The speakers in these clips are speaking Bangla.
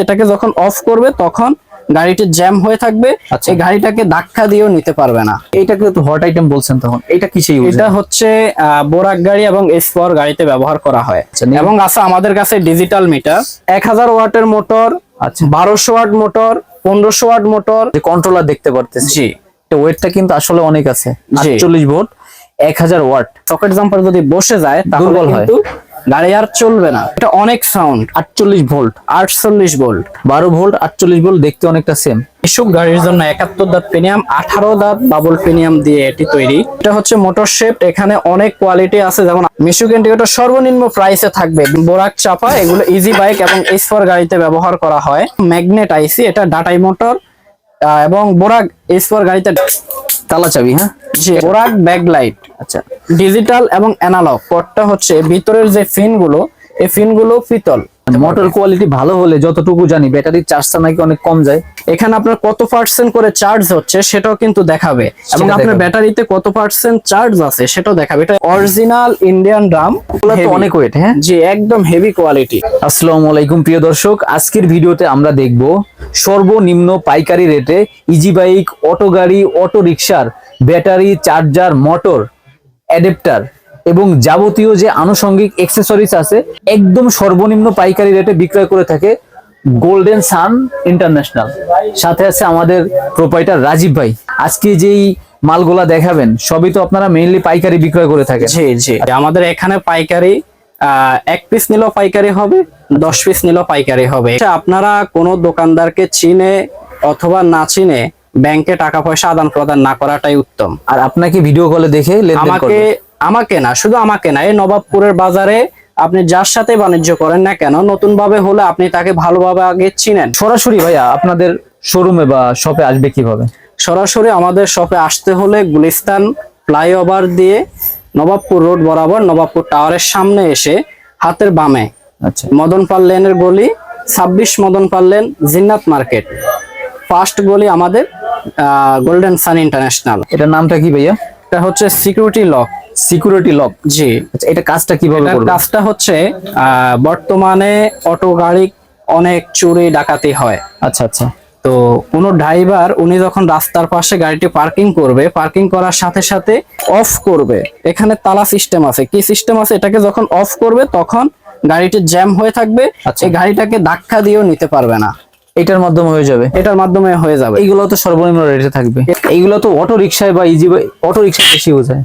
এটাকে যখন অফ করবে তখন গাড়িটি জ্যাম হয়ে থাকবে। আচ্ছা। এই গাড়িটাকে ধাক্কা দিয়েও নিতে পারবে না। এইটাকে তো হট আইটেম বলছেন তখন। এটা কিসে ইউজ এটা হচ্ছে বোরাক গাড়ি এবং এসপর গাড়িতে ব্যবহার করা হয়। আচ্ছা, এবং আছে আমাদের কাছে ডিজিটাল মিটার এক হাজার ওয়াটের মোটর আচ্ছা। বারোশো ওয়াট মোটর পনেরোশো ওয়াট মোটর যে কন্ট্রোলার দেখতে পারতেছি। জি। ওয়েটটা কিন্তু আসলে অনেক আছে। জি। আটচল্লিশ ভোল্ট এক হাজার ওয়াট। সকেট জাম্পার যদি বসে যায় তাহলে। কিন্তু গাড়ি আর চলবে না। এটা অনেক সাউন্ড আটচল্লিশ ভোল্ট আটচল্লিশ ভোল্ট বারো ভোল্ট আটচল্লিশ ভোল্ট দেখতে অনেকটা সেম ইসুক গাড়ির জন্য একাত্তর দাঁত প্রিমিয়াম আঠারো দাঁত ডাবল প্রিমিয়াম দিয়ে এটি তৈরি। এটা হচ্ছে মোটর শেপ এখানে অনেক কোয়ালিটি আছে। যেমন মিশুক ইন্ডিকেটর সর্বনিম্ন প্রাইসে থাকবে। বোরাক চাপা এগুলো ইজি বাইক এবং এস গাড়িতে ব্যবহার করা হয়। ম্যাগনেট আইসি এটা ডাটাই মোটর এবং বোরাক এস গাড়িতে তালা চাবি হ্যাঁ? বোরাক ব্যাকলাইট আচ্ছা ডিজিটাল এবং অ্যানালগ পটটা হচ্ছে ভিতরের যে ফিনগুলো এই ফিনগুলো পিতল। মোটর কোয়ালিটি ভালো হলে যতটুকু জানি ব্যাটারির চার্জটা নাকি অনেক কম যায়। এখানে আপনার কত পার্সেন্ট করে চার্জ হচ্ছে সেটাও কিন্তু দেখাবে। এবং আপনার ব্যাটারিতে কত পার্সেন্ট চার্জ আছে সেটাও দেখাবে। এটা অরিজিনাল ইন্ডিয়ান ড্রাম তো অনেক ওয়েট হ্যাঁ? জি একদম হেভি কোয়ালিটি আসসালামু আলাইকুম প্রিয় দর্শক। আজকের ভিডিওতে আমরা দেখব সর্বনিম্ন পাইকারি রেটে ইজি বাইক অটো গাড়ি অটো রিক্সার ব্যাটারি চার্জার মোটর অ্যাডাপ্টার এবং যাবতীয় যে আনুষঙ্গিক অ্যাক্সেসরিজ আছে একদম সর্বনিম্ন পাইকারি রেটে বিক্রয় করে থাকে গোল্ডেন সান ইন্টারন্যাশনাল সাথে আছে আমাদের প্রোপাইটার রাজীব ভাই। আজকে যেই মালগুলা দেখাবেন সবই তো আপনারা মেইনলি পাইকারি বিক্রয় করে থাকেন। জি জি। আমাদের এখানে পাইকারি আহ, এক পিস নিলেও পাইকারি হবে দশ পিস নিলেও পাইকারি হবে। আচ্ছা, আপনারা কোনো দোকানদারকে চিনে অথবা না চিনে ব্যাংকে টাকা পয়সা আদান প্রদান না করাটাই উত্তম। আর আপনাকে ভিডিও কলে দেখে আমাকে আমাকে না শুধু আমাকে না এই নবাবপুরের বাজারে আপনি যার সাথে বাণিজ্য করেন না কেন নতুন ভাবে হলে আপনি তাকে ভালোভাবে আগে চিনেন। সরাসরি ভাইয়া আপনাদের শোরুমে বা শপে আসবে কীভাবে? সরাসরি আমাদের শপে আসতে হলে গুলিস্তান ফ্লাইওভার দিয়ে নবাবপুর রোড বরাবর নবাবপুর টাওয়ারের সামনে এসে হাতের বামে আচ্ছা। মদন পাল লেনের গলি ছাব্বিশ Madan Pal lane Jinnat market. First গলি আমাদের গোল্ডেন সান ইন্টারন্যাশনাল। এটার নামটা কি ভাইয়া? এটা হচ্ছে সিকিউরিটি লক। সিকিউরিটি লক জি। আচ্ছা এটা কাজটা কীভাবে করবে কাজটা হচ্ছে বর্তমানে অটো গাড়ি অনেক চুরি ডাকাতি হয়। আচ্ছা আচ্ছা। তো কোনো ড্রাইভার উনি যখন রাস্তার পাশে গাড়িটি পার্কিং করবে পার্কিং করার সাথে সাথে অফ করবে। এখানে তালা সিস্টেম আছে। কি সিস্টেম আছে? এটাকে যখন অফ করবে তখন গাড়িটি জ্যাম হয়ে থাকবে। আচ্ছা। এই গাড়িটাকে ধাক্কা দিয়েও নিতে পারবে না। এটার মাধ্যমে হয়ে যাবে? এটার মাধ্যমে হয়ে যাবে। এইগুলো তো সর্বনিম্ন রেটে থাকবে। এইগুলো তো অটো রিক্সায় বা ইজি অটো রিক্সায় বেশি ইউজ হয়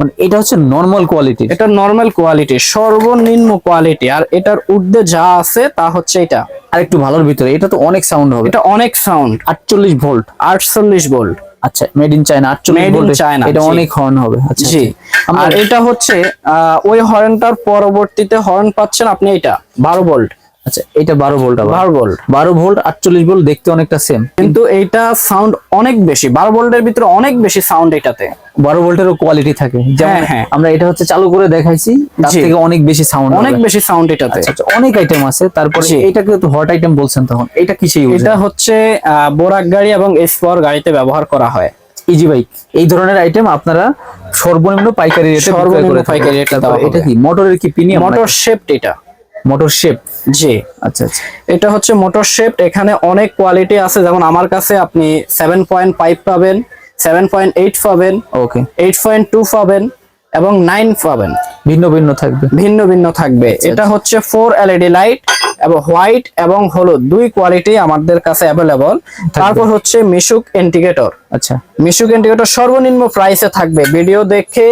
মানে এটা হচ্ছে নর্মাল কোয়ালিটি এটা নর্মাল কোয়ালিটি সর্বনিম্ন কোয়ালিটি আর এটার ঊর্ধ্বে যা আছে তা হচ্ছে এটা। আর একটু ভালোর ভিতরে এটা তো অনেক সাউন্ড হবে। এটা অনেক সাউন্ড আটচল্লিশ ভোল্ট আটচল্লিশ ভোল্ট আচ্ছা মেড ইন চায়না China, এটা অনেক হর্ন হবে। আচ্ছা জি। আর এটা হচ্ছে আহ, ওই হর্নটার পরবর্তীতে হর্ন পাচ্ছেন আপনি এটা বারো ভোল্ট আচ্ছা এটা বারো ভোল্ট বারো ভোল্ট বারো ভোল্ট আটচল্লিশ ভোল্ট দেখতে অনেকটা সেম কিন্তু এইটা সাউন্ড অনেক বেশি বারো ভোল্টের ভিতরে অনেক বেশি সাউন্ড এটাতে। বারো ভোল্টেরও কোয়ালিটি থাকে। যেমন হ্যাঁ, হ্যাঁ। আমরা এটা হচ্ছে চালু করে দেখাইছি তার থেকে অনেক বেশি সাউন্ড অনেক বেশি সাউন্ড এটাতে। আচ্ছা আচ্ছা, অনেক আইটেম আছে। তারপরে জি। এটাকে তো হট আইটেম বলছেন তখন। এটা কিসে এটা হচ্ছে বোরাক গাড়ি এবং এসপর গাড়িতে ব্যবহার করা হয়। ইজি বাইক এই ধরনের আইটেম আপনারা সর্বনিম্ন পাইকারি রেটে সর্বনিম্ন পাইকারি দেওয়া এটা কি? মোটরের কি প্রিমিয়াম মোটর শেপড এটা। মোটর শেপ জি। আচ্ছা আচ্ছা। এটা হচ্ছে মোটর শেপড এখানে অনেক কোয়ালিটি আছে। যেমন আমার কাছে আপনি সেভেন পয়েন্ট ফাইভ পাবেন সেভেন পয়েন্ট এইট পাবেন ওকে এইট পয়েন্ট টু পাবেন এবং নাইন পাবেন। ভিন্ন ভিন্ন থাকবে। ভিন্ন ভিন্ন থাকবে। আচ্ছা, এটা হচ্ছে ফোর এলইডি লাইট এবং হোয়াইট এবং হলুদ। দুই কোয়ালিটি আমাদের কাছে অ্যাভেলেবল তারপর হচ্ছে মিশুক ইন্ডিকেটর আচ্ছা। মিশুক ইন্ডিকেটর সর্বনিম্ন প্রাইসে থাকবে। ভিডিও দেখে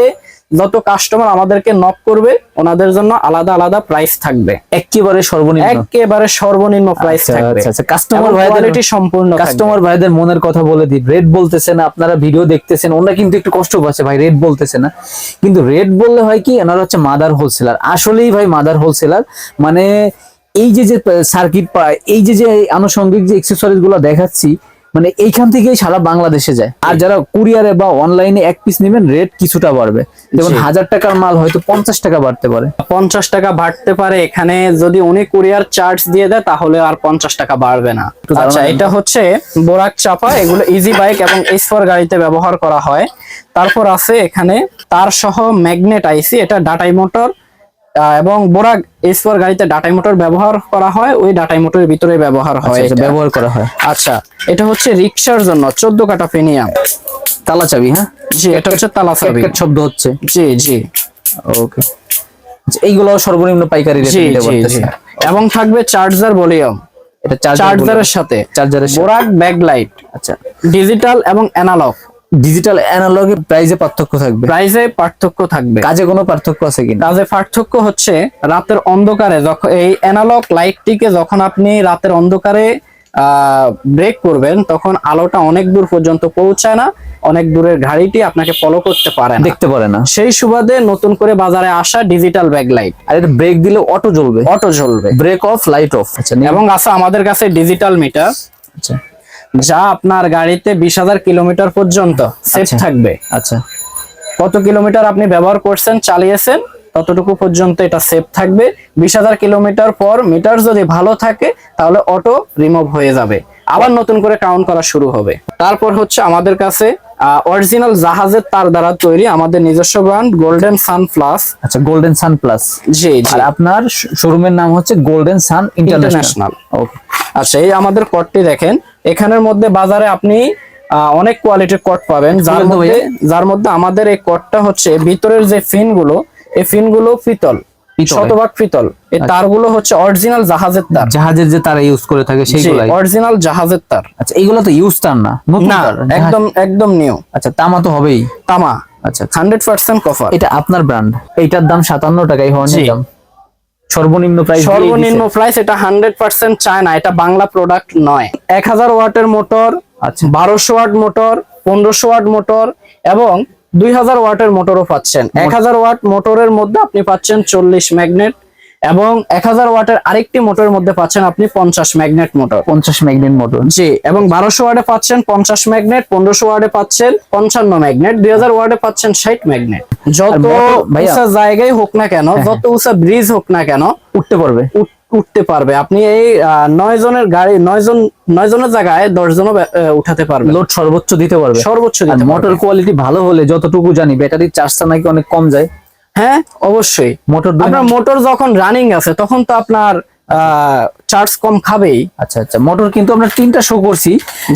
যত কাস্টমার আমাদেরকে নক করবে ওনাদের জন্য আলাদা আলাদা প্রাইস থাকবে। একেবারে সর্বনিম্ন। একেবারে সর্বনিম্ন প্রাইস আচ্ছা, থাকবে। আচ্ছা, আচ্ছা। ভাইদের- সম্পূর্ণ কাস্টমার ভাইদের মনের কথা বলে দিই। রেট বলতেছে না আপনারা ভিডিও দেখতেছেন ওনারা কিন্তু একটু কষ্ট পাচ্ছে ভাই রেট বলতেছে না। কিন্তু রেট বললে হয় কি এনারা হচ্ছে মাদার হোলসেলার আসলেই ভাই মাদার হোলসেলার মানে এই যে যে সার্কিট এই যে যে আনুষঙ্গিক যে এক্সেসরিজগুলো দেখাচ্ছি মানে এইখান থেকেই সারা বাংলাদেশে যায়। আর যারা কুরিয়ারে বা অনলাইনে এক পিস নেবেন রেট কিছুটা বাড়বে। যেমন হাজার টাকার মাল হয়তো পঞ্চাশ টাকা বাড়তে পারে। পঞ্চাশ টাকা বাড়তে পারে। এখানে যদি উনি কুরিয়ার চার্জ দিয়ে দেয় তাহলে আর পঞ্চাশ টাকা বাড়বে না। আচ্ছা এটা হচ্ছে বোরাক চাপা। এগুলো ইজি বাইক এবং এসফোর গাড়িতে ব্যবহার করা হয়। তারপর আছে এখানে তার সহ ম্যাগনেট আইসি এটা ডাটাই মোটর এবং বোরাক এস ফোর গাড়িতে ডাটাই মোটর ব্যবহার করা হয় ওই ডাটাই মোটরের ভিতরে ব্যবহার হয় আচ্ছা, আচ্ছা। ব্যবহার করা হয়। আচ্ছা এটা হচ্ছে রিক্সার জন্য চোদ্দ কাটা ফেনিয়াম তালা চাবি হ্যাঁ? জি এটা হচ্ছে তালা চাবি। শব্দ হচ্ছে। জি জি। ওকে। এইগুলো সর্বনিম্ন পাইকারি রেটে দিতে পারতেছে। এবং থাকবে চার্জার ভলিউম। এটা চার্জার চার্জারের সাথে। চার্জারের সাথে। বোরাক ব্যাকলাইট। আচ্ছা। ডিজিটাল এবং অ্যানালগ। ডিজিটাল অ্যানালগে প্রাইসে পার্থক্য থাকবে। প্রাইসে পার্থক্য থাকবে। কাজে কোনো পার্থক্য আছে কিনা? কাজে পার্থক্য হচ্ছে রাতের অন্ধকারে যখন এই অ্যানালগ লাইটটিকে যখন আপনি রাতের অন্ধকারে ব্রেক করবেন তখন আলোটা অনেক দূর পর্যন্ত পৌঁছায় না অনেক দূরের গাড়িটি আপনাকে ফলো করতে পারে না। দেখতে পারে না। সেই সুবাদে নতুন করে বাজারে আসা ডিজিটাল ব্যাকলাইট আর এটা ব্রেক দিলে অটো জ্বলবে। অটো জ্বলবে। ব্রেক অফ লাইট অফ আচ্ছা এবং আছে আমাদের কাছে ডিজিটাল মিটার আচ্ছা। যা আপনার গাড়িতে বিশ হাজার কিলোমিটার পর্যন্ত সেফ আচ্ছা। থাকবে। আচ্ছা। কত কিলোমিটার আপনি ব্যবহার করছেন চালিয়েছেন ততটুকু পর্যন্ত এটা সেফ থাকবে। বিশ হাজার কিলোমিটার পর মিটার যদি ভালো থাকে তাহলে অটো রিমুভ হয়ে যাবে। আবার নতুন করে কাউন্ট করা শুরু হবে। তারপর হচ্ছে আমাদের কাছে অরিজিনাল জাহাজের তার দ্বারা তৈরি আমাদের নিজস্ব ব্র্যান্ড গোল্ডেন সান প্লাস আচ্ছা গোল্ডেন সান প্লাস জি আর আপনার শোরুমের নাম হচ্ছে গোল্ডেন সান ইন্টারন্যাশনাল ওকে আচ্ছা এই আমাদের কটটি দেখেন। এখানের মধ্যে বাজারে আপনি অনেক কোয়ালিটির কট পাবেন। যার মধ্যে যার মধ্যে আমাদের এই কটটা হচ্ছে ভিতরের যে ফিনগুলো এই ফিনগুলো পিতল। শতভাগ পিতল। এই তারগুলো হচ্ছে অরিজিনাল জাহাজের তার। জাহাজের যে তারা ইউজ করে থাকে সেইগুলাই। অরিজিনাল জাহাজের তার। আচ্ছা এগুলো তো ইউজ তার না নতুন না একদম একদম নিউ আচ্ছা তামা তো হবেই। তামা। আচ্ছা আচ্ছা। হান্ড্রেড পার্সেন্ট কফার এটা আপনার ব্র্যান্ড এইটার দাম সাতান্ন টাকাই হওয়ার। দাম সর্বনিম্ন প্রাইস সর্বনিম্ন প্রাইস এটা হান্ড্রেড পার্সেন্ট চায় না এটা বাংলা প্রোডাক্ট নয়। এক হাজার ওয়াটের মোটর আচ্ছা। বারোশো ওয়াট মোটর পনেরোশো ওয়াট মোটর এবং দুই হাজার ওয়াটের মোটরও পাচ্ছেন। এক হাজার ওয়াট মোটরের মধ্যে আপনি পাচ্ছেন চল্লিশ ম্যাগনেট এবং এক হাজার ওয়াটের আরেকটি মোটরের মধ্যে পাচ্ছেন আপনি পঞ্চাশ ম্যাগনেট মোটর। পঞ্চাশ ম্যাগনেট মোটর। জি এবং বারোশো ওয়ার্ডে পাচ্ছেন পঞ্চাশ ম্যাগনেট পনেরোশো ওয়ার্ডে পাচ্ছেন পঞ্চান্ন ম্যাগনেট দুই হাজার ওয়ার্ডে পাচ্ছেন ষাট ম্যাগনেট। যত উঁচা জায়গায় হোক না কেন যত উঁচা ব্রিজ হোক না কেন উঠতে পারবে। উঠতে পারবে। আপনি এই নয় জনের গাড়ি নয় জন নয় জনের জায়গায় দশ জনও উঠাতে পারবে। লোড সর্বোচ্চ দিতে পারবে। সর্বোচ্চ মোটর কোয়ালিটি ভালো হলে যতটুকু জানি ব্যাটারির চার্জটা নাকি অনেক কম যায়। হ্যাঁ অবশ্যই। মোটর আপনার মোটর যখন রানিং আছে তখন তো আপনার চার্জ কম খাবেই। আচ্ছা আচ্ছা। মোটর কিন্তু আমরা তিনটা শো করছি।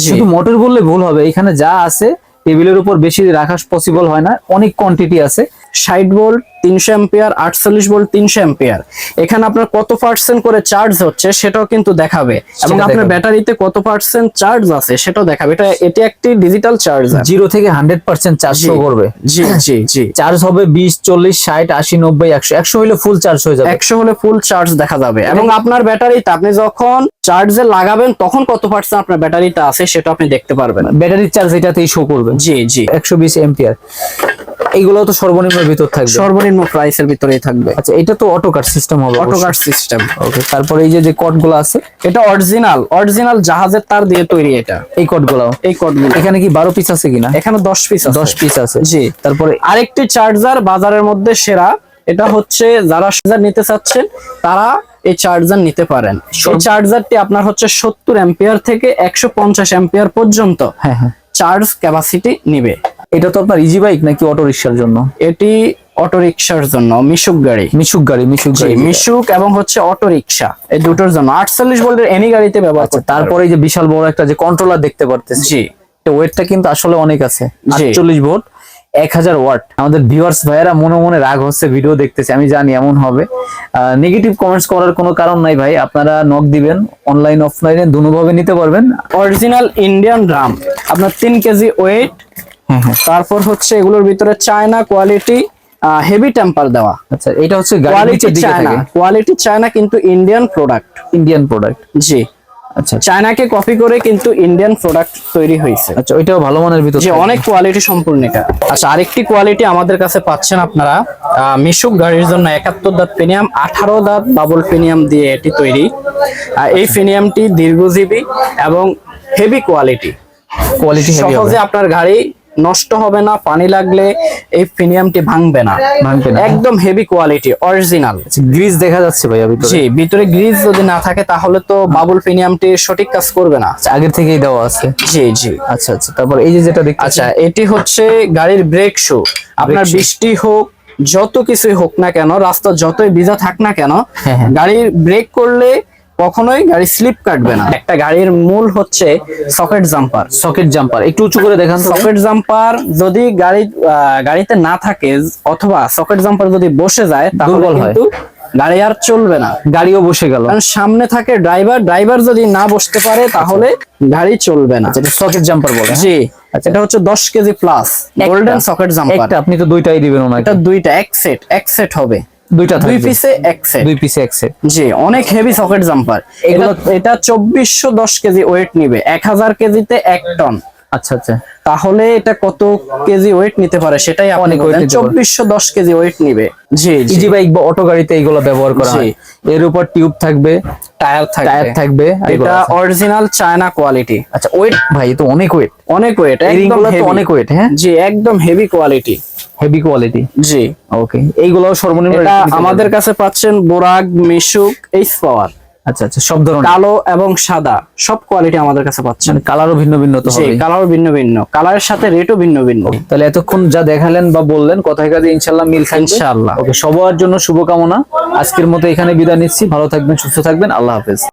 শুধু মোটর বললে ভুল হবে। এখানে যা আছে টেবিলের উপর বেশি রাখা পসিবল হয় না। অনেক কোয়ান্টিটি আছে। ষাট ভোল্ট তিনশো এম্পিয়ার আটচল্লিশ ভোল্ট তিনশো এম্পিয়ার এখানে আপনার কত পার্সেন্ট করে চার্জ হচ্ছে সেটাও কিন্তু দেখাবে। এবং আপনার ব্যাটারিতে কত পার্সেন্ট চার্জ আছে সেটাও দেখাবে। এটা এটি একটি ডিজিটাল চার্জার জিরো থেকে হান্ড্রেড পার্সেন্ট চার্জ। শো করবে। জি জি জি। চার্জ হবে বিশ চল্লিশ ষাট আশি নব্বই একশো। একশো হলে ফুল চার্জ হয়ে যাবে। একশো হলে ফুল চার্জ দেখা যাবে। এবং আপনার ব্যাটারিতে আপনি যখন চার্জে লাগাবেন তখন কত পার্সেন্ট আপনার ব্যাটারিতে আছে সেটা আপনি দেখতে পারবেন। ব্যাটারির চার্জ এটাতেই শো করবে। জি জি। একশো বিশ এম্পিয়ার এইগুলো তো সর্বনিম্নের ভিতর থাকবে। সর্বনিম্ন প্রাইসের ভিতরেই থাকবে। আচ্ছা এটা তো অটো কাট সিস্টেম হবে অটো কাট সিস্টেম ওকে তারপরে এই যে যে কটগুলো আছে এটা অরিজিনাল অরিজিনাল জাহাজের তার দিয়ে তৈরি এটা। এই কটগুলো। এই কটগুলো এখানে কি বারো পিস আছে কিনা? এখানে দশ পিস আছে। দশ পিস আছে। জি। তারপরে আরেকটি চার্জার বাজারের মধ্যে সেরা এটা হচ্ছে যারা নিতে চাচ্ছেন তারা এই চার্জার নিতে পারেন। এই চার্জারটি আপনার হচ্ছে সত্তর অ্যাম্পিয়ার থেকে একশো পঞ্চাশ অ্যাম্পিয়ার পর্যন্ত হ্যাঁ হ্যাঁ। চার্জ ক্যাপাসিটি নিবে। এটা তো আপনার ইজি বাইক নাকি অটো রিক্সার জন্য? এটি অটো রিক্সার জন্য মিশুক গাড়ি। মিশুক গাড়ি মিশুক গাড়ি। মিশুক এবং হচ্ছে অটো রিক্সা এই দুটোর জন্য। আটচল্লিশ ভোল্টের এনি গাড়িতে ব্যবহার আচ্ছা পারবেন। তারপরে যে বিশাল বড় একটা যে কন্ট্রোলার দেখতে পারতেছি জি। ওয়েটটা কিন্তু আসলে অনেক আছে। আটচল্লিশ ভোল্ট এক হাজার ওয়াট। আমাদের ভিউয়ার্স ভাইয়েরা মনে মনে রাগ হচ্ছে ভিডিও দেখতেছে আমি জানি এমন হবে। নেগেটিভ কমেন্টস করার কোনো কারণ নাই ভাই আপনারা নক দিবেন অনলাইন অফলাইনে দুভাবে নিতে পারবেন। অরিজিনাল ইন্ডিয়ান ড্রাম আপনার তিন কেজি ওয়েট তারপর হচ্ছে এগুলোর ভিতরে চায়না কোয়ালিটি হেভি টেম্পার দেওয়া। আচ্ছা এটা হচ্ছে কোয়ালিটি চায়না কোয়ালিটি চায়না কিন্তু ইন্ডিয়ান প্রোডাক্ট ইন্ডিয়ান প্রোডাক্ট জি। আচ্ছা। চায়নাকে কপি করে কিন্তু ইন্ডিয়ান প্রোডাক্ট তৈরি হয়েছে। আচ্ছা ওইটাও ভালো মানের ভিতর যে অনেক কোয়ালিটি সম্পূর্ণ এটা। আচ্ছা আরেকটি কোয়ালিটি আমাদের কাছে পাচ্ছেন আপনারা মিশুক গাড়ির জন্য একাত্তর দাঁত পেনিয়াম আঠারো দাঁত বাবল পেনিয়াম দিয়ে এটি তৈরি। আর এই পেনিয়ামটি দীর্ঘজীবী এবং হেভি কোয়ালিটি কোয়ালিটি হেভি সহজে আপনার গাড়ি নষ্ট হবে না পানি লাগলে এই প্রিমিয়ামটি ভাঙবে না। ভাঙবে না। একদম হেভি কোয়ালিটি অরিজিনাল গ্রিজ দেখা যাচ্ছে ভাইয়া ভিতরে। জি ভিতরে গ্রিজ যদি না থাকে তাহলে তো বাবুল প্রিমিয়ামটি সঠিক কাজ করবে না। আচ্ছা, আগের থেকেই দেওয়া আছে? জি জি। আচ্ছা আচ্ছা তারপর এই যে যেটা দেখতে আচ্ছা এটি হচ্ছে গাড়ির ব্রেক শু আপনার বৃষ্টি হোক যত কিছুই হোক না কেন রাস্তা যতই ভিজা থাক না কেন হ্যাঁ, হ্যাঁ। গাড়ির ব্রেক করলে কখনোই গাড়ি স্লিপ কাটবে না। একটা গাড়ির মূল হচ্ছে সকেট জাম্পার সকেট জাম্পার একটু উঁচু করে দেখান সকেট জাম্পার যদি গাড়ি গাড়িতে না থাকে অথবা সকেট জাম্পার যদি বসে যায় তাহলে হয়। কিন্তু গাড়ি আর চলবে না। গাড়িও বসে গেল। কারণ সামনে থাকে ড্রাইভার ড্রাইভার যদি না বসতে পারে তাহলে গাড়ি চলবে না। যেটা সকেট জাম্পার বলে হ্যাঁ? জি। এটা হচ্ছে দশ KG plus golden socket jumper একটা আপনি তো দুইটাই দিবেন ওনাকে। এটা দুইটা এক সেট এক সেট হবে। দুইটা দুই পিসে এক সেট দুই পিসে এক সেট জি অনেক হেভি সকেট জাম্পার এগুলো এটা চব্বিশশো দশ কেজি ওয়েট নিবে। এক হাজার কেজিতে এক টন আচ্ছা আচ্ছা। তাহলে এটা কত কেজি ওয়েট নিতে পারে সেটাই পারে। চব্বিশশো দশ কেজি ওয়েট নিবে। জি জি। ইজি বাইক বা অটো গাড়িতে এইগুলো ব্যবহার করা হয়। এর উপর টিউব থাকবে টায়ার থাকবে। টায়ার থাকবে এটা অরিজিনাল চায়না কোয়ালিটি আচ্ছা ওয়েট ভাই তো অনেক ওয়েট অনেক ওয়েট একদম তো অনেক ওয়েট হ্যাঁ? জি একদম হেভি কোয়ালিটি হেভি কোয়ালিটি জি। ওকে এইগুলো সর্বনিম্ন এটা আমাদের কাছে পাচ্ছেন বোরাক মিশুক এইচ পাওয়ার আচ্ছা আচ্ছা সব ধরনের। কালো এবং সাদা সব কোয়ালিটি আমাদের কাছে পাচ্ছেন। মানে কালারও ভিন্ন ভিন্ন তো হবে। কালার ভিন্ন ভিন্ন। কালারের সাথে রেটও ভিন্ন ভিন্ন। তাহলে এতক্ষণ যা দেখালেন বা বললেন কথায় কাজে ইনশাল্লাহ মিল থাকবে। ইনশাআল্লাহ। ওকে সবার জন্য শুভকামনা। আজকের মতো এখানে বিদায় নিচ্ছি। ভালো থাকবেন সুস্থ থাকবেন। আল্লাহ হাফেজ।